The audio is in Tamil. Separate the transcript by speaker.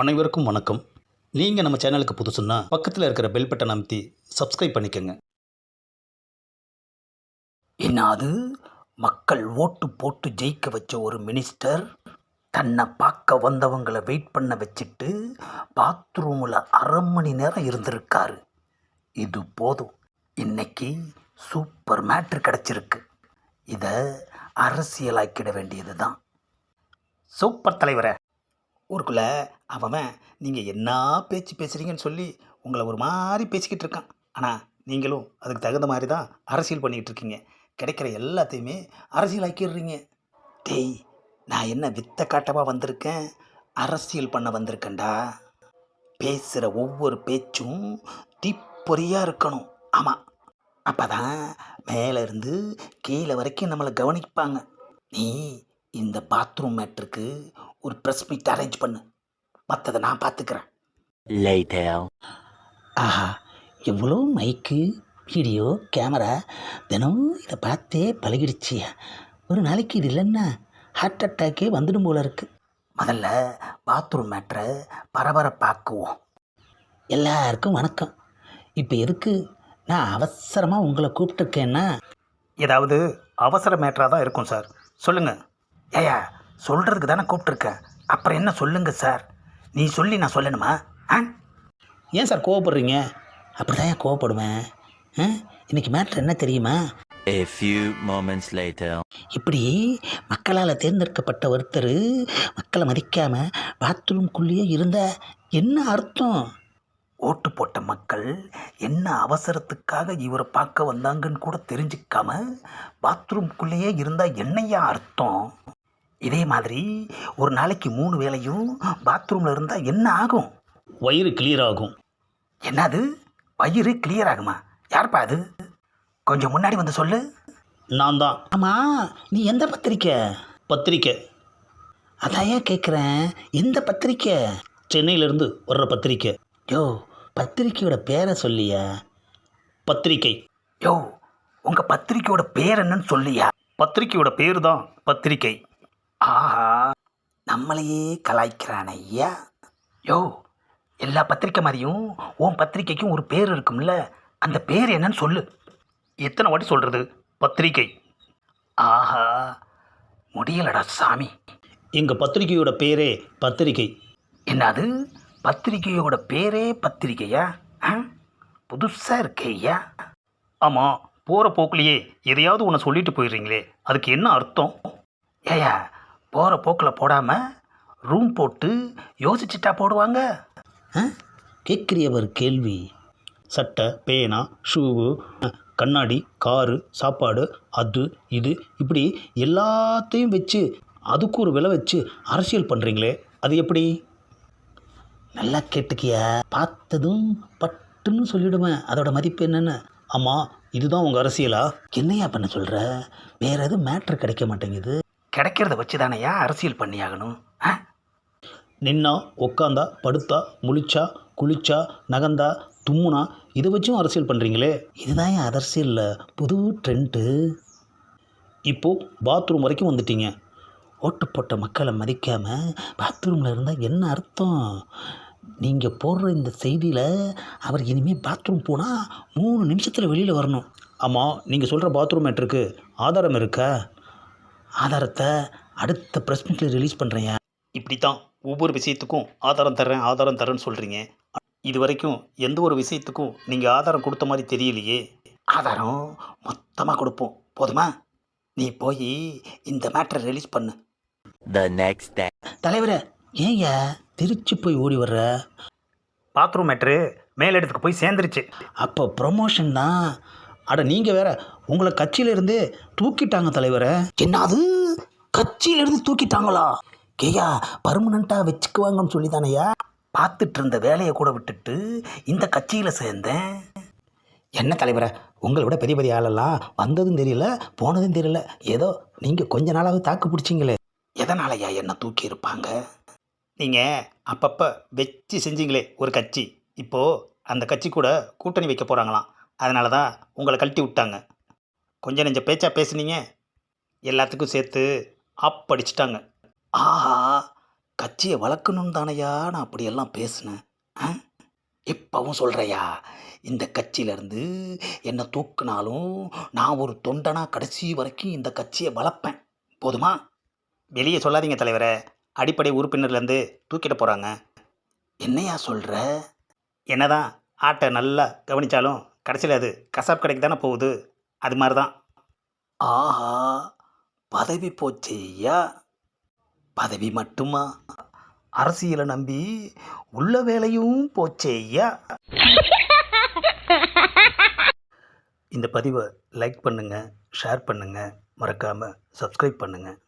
Speaker 1: அனைவருக்கும் வணக்கம். நீங்கள் நம்ம சேனலுக்கு புதுசுன்னா பக்கத்தில் இருக்கிற பெல் பட்டன் அமைத்தி சப்ஸ்கிரைப் பண்ணிக்கோங்க.
Speaker 2: என்னது? மக்கள் ஓட்டு போட்டு ஜெயிக்க வச்ச ஒரு மினிஸ்டர் தன்னை பார்க்க வந்தவங்களை வெயிட் பண்ண வச்சுட்டு பாத்ரூமில் அரை மணி நேரம் இருந்திருக்காரு. இது போதும். இன்னைக்கு சூப்பர் மேட்ரு கிடச்சிருக்கு. இதை அரசியலாக்கிட வேண்டியது தான் சூப்பர் தலைவரை. ஊருக்குள்ளே அவன் நீங்கள் என்ன பேச்சு பேசுகிறீங்கன்னு சொல்லி உங்களை ஒரு மாதிரி பேசிக்கிட்டு இருக்கான். ஆனால் நீங்களும் அதுக்கு தகுந்த மாதிரி தான் அரசியல் பண்ணிக்கிட்டு இருக்கீங்க. கிடைக்கிற எல்லாத்தையுமே அரசியலாக்கிடுறீங்க. டேய் நான் என்ன வித்த காட்டவா வந்திருக்கேன்? அரசியல் பண்ண வந்திருக்கேன்டா. பேசுகிற ஒவ்வொரு பேச்சும் தீப்பொறியாக இருக்கணும். ஆமாம் அப்போ தான் மேலேருந்து கீழே வரைக்கும் நம்மளை கவனிப்பாங்க. நீ இந்த பாத்ரூம் மேட்ருக்கு ஒரு ப்ரெஸ் மீட் அரேஞ்ச் பண்ணு. மற்றதை நான் பார்த்துக்கிறேன். ஆஹா எவ்வளோ மைக்கு வீடியோ கேமரா தினம் இதை பார்த்தே பழகிடுச்சு. ஒரு நாளைக்கு இது இல்லைன்னா ஹார்ட் அட்டாக்கே வந்துடும் போல இருக்கு. முதல்ல பாத்ரூம் மேட்ரை பரபரப்பாக்குவோம். எல்லாருக்கும் வணக்கம். இப்போ எதுக்கு நான் அவசரமாக உங்களை கூப்பிட்டுருக்கேன்னா?
Speaker 1: ஏதாவது அவசர மேட்டராக தான் இருக்கும் சார் சொல்லுங்கள்
Speaker 2: ஏயா சொல்கிறதுக்கு தானே கூப்பிட்டுருக்கேன் அப்புறம் என்ன சொல்லுங்க சார்? நீ சொல்லி நான் சொல்லணுமா? ஆ?
Speaker 1: ஏன் சார் கோவப்படுறீங்க?
Speaker 2: அப்படி தான் கோவப்படுவேன்? ஆ? இன்னைக்கு மேட்ரு என்ன தெரியுமா?
Speaker 3: A few moments later.
Speaker 2: இப்படி மக்களால் தேர்ந்தெடுக்கப்பட்ட ஒருத்தர் மக்களை மதிக்காமல் பாத்ரூம்குள்ளேயே இருந்த என்ன அர்த்தம்? ஓட்டு போட்ட மக்கள் என்ன அவசரத்துக்காக இவரை பார்க்க வந்தாங்கன்னு கூட தெரிஞ்சுக்காம பாத்ரூம்குள்ளேயே இருந்தால் என்னையா அர்த்தம்? இதே மாதிரி ஒரு நாளைக்கு மூணு வேளையும் பாத்ரூமில் இருந்தால் என்ன ஆகும்?
Speaker 1: வயிறு கிளியர் ஆகும்.
Speaker 2: என்னது? வயிறு கிளியர் ஆகுமா? யார்ப்பா அது? கொஞ்சம் முன்னாடி வந்து சொல்லு.
Speaker 1: நான் தான்
Speaker 2: ஆமாம் நீ எந்த பத்திரிக்கை?
Speaker 1: பத்திரிக்கை.
Speaker 2: அதான் ஏன் கேட்குறேன் எந்த பத்திரிக்கை?
Speaker 1: சென்னையிலேருந்து வர்ற பத்திரிக்கை.
Speaker 2: யோ பத்திரிக்கையோட பேரை சொல்லியா?
Speaker 1: பத்திரிக்கை.
Speaker 2: யோ உங்கள் பத்திரிக்கையோட பேர் என்னன்னு சொல்லியா?
Speaker 1: பத்திரிக்கையோட பேர் தான் பத்திரிக்கை.
Speaker 2: ஆஹா நம்மளையே கலாய்க்கிறான் ஐயா. யோ எல்லா பத்திரிக்கை மாதிரியும் உன் பத்திரிக்கைக்கும் ஒரு பேர் இருக்கும்ல அந்த பேர் என்னன்னு சொல்லு.
Speaker 1: எத்தனை வாட்டி சொல்கிறது பத்திரிக்கை.
Speaker 2: ஆஹா முடியலடா சாமி.
Speaker 1: எங்கள் பத்திரிக்கையோட பேரே பத்திரிக்கை.
Speaker 2: என்னது? பத்திரிக்கையோட பேரே பத்திரிக்கையா? புதுசாக இருக்கே ஐயா.
Speaker 1: ஆமாம் போகிற போக்குலேயே எதையாவது ஒன்று சொல்லிட்டு போயிடுறீங்களே அதுக்கு என்ன அர்த்தம்?
Speaker 2: ஏயா போகிற போக்கில் போடாமல் ரூம் போட்டு யோசிச்சுட்டா போடுவாங்க. கேட்குறியவர் கேள்வி.
Speaker 1: சட்டை பேனா ஷூவு கண்ணாடி காரு சாப்பாடு அது இது இப்படி எல்லாத்தையும் வச்சு அதுக்கு ஒரு விலை வச்சு அரசியல் பண்ணுறீங்களே அது எப்படி?
Speaker 2: நல்லா கேட்டுக்கிய? பார்த்ததும் பட்டுன்னு சொல்லிவிடுவேன் அதோட மதிப்பு என்னென்ன?
Speaker 1: ஆமாம் இதுதான் உங்கள் அரசியலா?
Speaker 2: என்னையா பண்ண சொல்கிற வேற எதுவும் மேட்ரு கிடைக்க மாட்டேங்குது. கிடைக்கிறத வச்சு தானையா அரசியல் பண்ணியாகணும் ஆ?
Speaker 1: நின்னா உக்காந்தா படுத்தா முழிச்சா குளிச்சா நகந்தா தும்முனா இதை வச்சும் அரசியல் பண்ணுறீங்களே
Speaker 2: இதுதான் என் அரசியலில். புது ட்ரெண்டு
Speaker 1: இப்போது பாத்ரூம் வரைக்கும் வந்துட்டீங்க.
Speaker 2: ஓட்டு போட்ட மக்களை மதிக்காமல் பாத்ரூமில் இருந்தால் என்ன அர்த்தம்? நீங்கள் போடுற இந்த செய்தியில் அவர் இனிமேல் பாத்ரூம் போனால் மூணு நிமிஷத்தில் வெளியில் வரணும்.
Speaker 1: ஆமாம் நீங்கள் சொல்கிற பாத்ரூம் மேட்ருக்கு ஆதாரம் இருக்கா?
Speaker 2: ஆதாரத்தை அடுத்த ப்ரெஸ் மீட்டில் ரிலீஸ் பண்ணுறேன்
Speaker 1: இப்படி தான் ஒவ்வொரு விஷயத்துக்கும் ஆதாரம் தர்றேன் ஆதாரம் தரேன்னு சொல்கிறீங்க இது வரைக்கும் எந்த ஒரு விஷயத்துக்கும் நீங்கள் ஆதாரம் கொடுத்த மாதிரி தெரியலையே.
Speaker 2: ஆதாரம் மொத்தமாக கொடுப்போம். போதுமா? நீ போய் இந்த மேட்ரை ரிலீஸ் பண்ணு.
Speaker 3: The next day.
Speaker 2: தலைவரே ஏன்யா திருச்சி போய் ஓடி வர்ற?
Speaker 1: பாத்ரூம் மேட்ரு மேலிடத்துக்கு போய் சேர்ந்துருச்சு.
Speaker 2: அப்போ ப்ரொமோஷன் தான்
Speaker 1: அட நீங்கள் வேற உங்களை கட்சியிலேருந்தே தூக்கிட்டாங்க தலைவரை.
Speaker 2: என்னது? கட்சியிலிருந்து தூக்கிட்டாங்களா? கேயா பர்மனண்ட்டாக வச்சுக்குவாங்கன்னு சொல்லி தானையா பார்த்துட்டு இருந்த வேலையை கூட விட்டுட்டு இந்த கட்சியில் சேர்ந்தேன். என்ன தலைவரை உங்களை விட பெரிய பெரிய ஆளெல்லாம் வந்ததும் தெரியல போனதும் தெரியல. ஏதோ நீங்கள் கொஞ்ச நாளாவது தாக்கு பிடிச்சிங்களே. எதனாலயா என்ன தூக்கி இருப்பாங்க?
Speaker 1: நீங்கள் அப்பப்போ வச்சு செஞ்சீங்களே ஒரு கட்சி. இப்போது அந்த கட்சி கூட கூட்டணி வைக்க போகிறாங்களாம் அதனால தான் உங்களை கழட்டி விட்டாங்க. கொஞ்சம் நெஞ்ச பேச்சா பேசுனீங்க. எல்லாத்துக்கும் சேர்த்து அப்படிச்சிட்டாங்க
Speaker 2: ஆஹா கட்சியை வளர்க்கணும் தானையா நான் அப்படியெல்லாம் பேசினேன். ஆ? இப்பவும் சொல்கிறையா இந்த கட்சியிலேருந்து என்னை தூக்குனாலும் நான் ஒரு தொண்டனாக கடைசி வரைக்கும் இந்த கட்சியை வளர்ப்பேன். போதுமா?
Speaker 1: வெளியே சொல்லாதீங்க தலைவரை அடிப்படை உறுப்பினர்லேருந்து தூக்கிட்டு போகிறாங்க
Speaker 2: என்னையா சொல்கிற
Speaker 1: என்னதான் ஆட்டை நல்லா கவனித்தாலும் கடைசியில் அது கசாப் கடைக்கு தானே போகுது. அது மாதிரி தான்
Speaker 2: ஆஹா பதவி போச்சே பதவி மட்டுமா? அரசியலை நம்பி உள்ள வேலையும் போச்சேயா
Speaker 1: இந்த பதிவை லைக் பண்ணுங்கள் ஷேர் பண்ணுங்கள் மறக்காமல் சப்ஸ்கிரைப் பண்ணுங்கள்